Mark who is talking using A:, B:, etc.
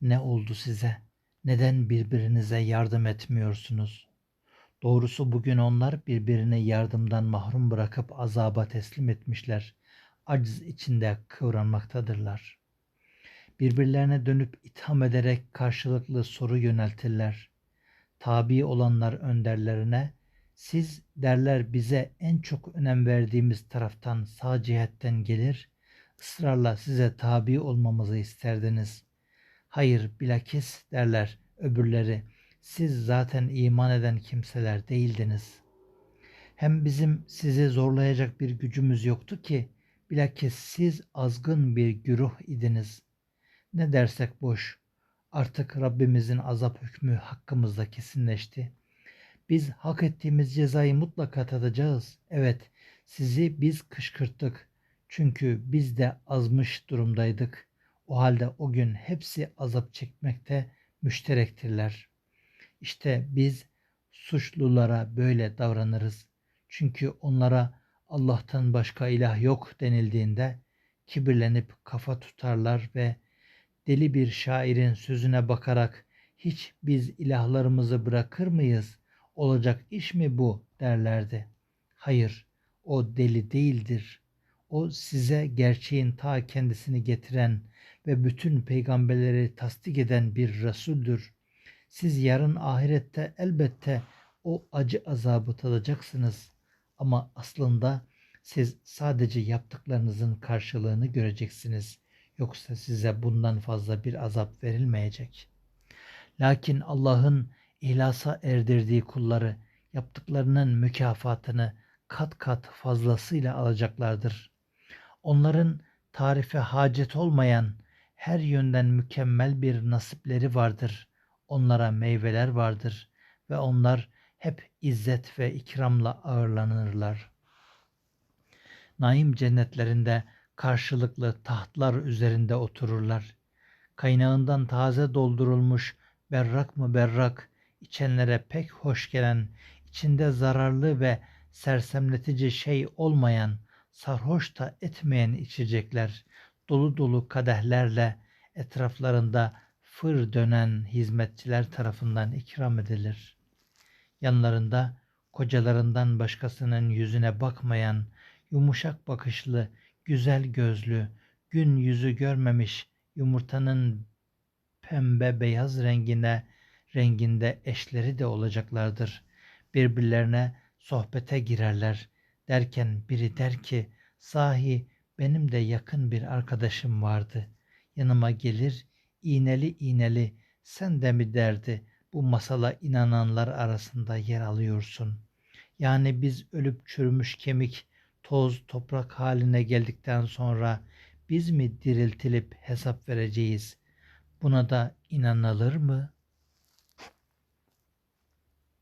A: Ne oldu size? Neden birbirinize yardım etmiyorsunuz? Doğrusu bugün onlar birbirini yardımdan mahrum bırakıp azaba teslim etmişler. Aciz içinde kıvranmaktadırlar. Birbirlerine dönüp itham ederek karşılıklı soru yöneltirler. Tabi olanlar önderlerine, siz derler bize en çok önem verdiğimiz taraftan sağ cihetten gelir, ısrarla size tabi olmamızı isterdiniz. Hayır bilakis derler öbürleri, siz zaten iman eden kimseler değildiniz. Hem bizim sizi zorlayacak bir gücümüz yoktu ki, bilakis siz azgın bir güruh idiniz. Ne dersek boş. Artık Rabbimizin azap hükmü hakkımızda kesinleşti. Biz hak ettiğimiz cezayı mutlaka tadacağız. Evet, sizi biz kışkırttık. Çünkü biz de azmış durumdaydık. O halde o gün hepsi azap çekmekte müşterektirler. İşte biz suçlulara böyle davranırız. Çünkü onlara Allah'tan başka ilah yok denildiğinde kibirlenip kafa tutarlar ve deli bir şairin sözüne bakarak hiç biz ilahlarımızı bırakır mıyız? Olacak iş mi bu derlerdi. Hayır, o deli değildir. O size gerçeğin ta kendisini getiren ve bütün peygamberleri tasdik eden bir Resuldür. Siz yarın ahirette elbette o acı azabı tadacaksınız. Ama aslında siz sadece yaptıklarınızın karşılığını göreceksiniz. Yoksa size bundan fazla bir azap verilmeyecek. Lakin Allah'ın ihlasa erdirdiği kulları yaptıklarının mükafatını kat kat fazlasıyla alacaklardır. Onların tarife hacet olmayan her yönden mükemmel bir nasipleri vardır. Onlara meyveler vardır ve onlar hep izzet ve ikramla ağırlanırlar. Naim cennetlerinde karşılıklı tahtlar üzerinde otururlar. Kaynağından taze doldurulmuş berrak mı berrak, içenlere pek hoş gelen, içinde zararlı ve sersemletici şey olmayan, sarhoş da etmeyen içecekler, dolu dolu kadehlerle etraflarında fır dönen hizmetçiler tarafından ikram edilir. Yanlarında kocalarından başkasının yüzüne bakmayan, yumuşak bakışlı, güzel gözlü, gün yüzü görmemiş yumurtanın pembe beyaz rengine renginde eşleri de olacaklardır. Birbirlerine sohbete girerler. Derken biri der ki, sahi benim de yakın bir arkadaşım vardı. Yanıma gelir, iğneli iğneli, sen de mi derdi, bu masala inananlar arasında yer alıyorsun. Yani biz ölüp çürümüş kemik, toz, toprak haline geldikten sonra biz mi diriltilip hesap vereceğiz? Buna da inanılır mı?''